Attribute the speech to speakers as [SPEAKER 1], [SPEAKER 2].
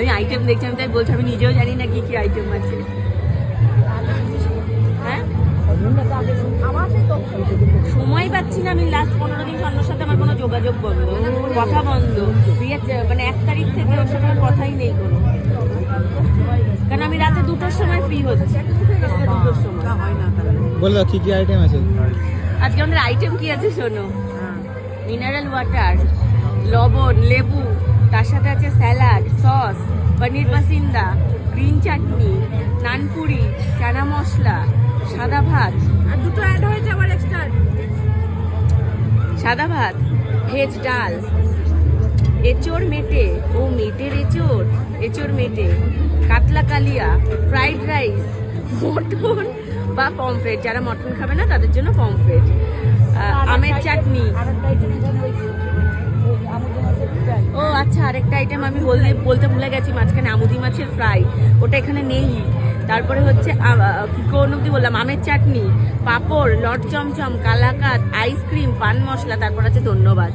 [SPEAKER 1] আমি আইটেম দেখছি আমি তাই বলছি আমি নিজেও জানি না কি কি আইটেম আছে। হ্যাঁ? সময় পাচ্ছি না আমি লাস্ট পনেরো দিন অন্যর সাথে আমার কোনো যোগাযোগ বন্ধ। কথা বন্ধ। বিয়ের যে- মানে এক তারিখ থেকে ওর সাথে কথাই নেই কোনো। কারণ আমি রাতে দুটোর সময় ফ্রি হচ্ছে। দুটোর সময়
[SPEAKER 2] বলে দাও কি কি আইটেম আছে?
[SPEAKER 1] আজকে আমাদের আইটেম কি আছে শোনো? মিনারেল ওয়াটার লবণ লেবু। তার সাথে আছে salad sauce paneer pasanda green chutney নানপুরি চানা মশলা সাদা ভাত।
[SPEAKER 3] আর দুটো অ্যাড হয়েছে আবার এক্সট্রা
[SPEAKER 1] সাদা ভাত ভেজ ডাল। এচোর মেটে ও মেটের এচোর এচোর মেটে। কাতলা কালিয়া ফ্রাইড রাইস মটন বা পমফ্রেট যারা মটন খাবে না তাদের জন্য পমফ্রেট আমের আরেকটা আইটেম আমি বলতে বলতে ভুলে গেছি, মাঝখানে আমুদি মাছের ফ্রাই ওটা এখানে নেই। তারপরে হচ্ছে কী কোন অব্দি বললাম, আমের চাটনি, পাঁপড়, লট চমচম কালাকাত আইসক্রিম পান মশলা, তারপর আছে ধন্যবাদ।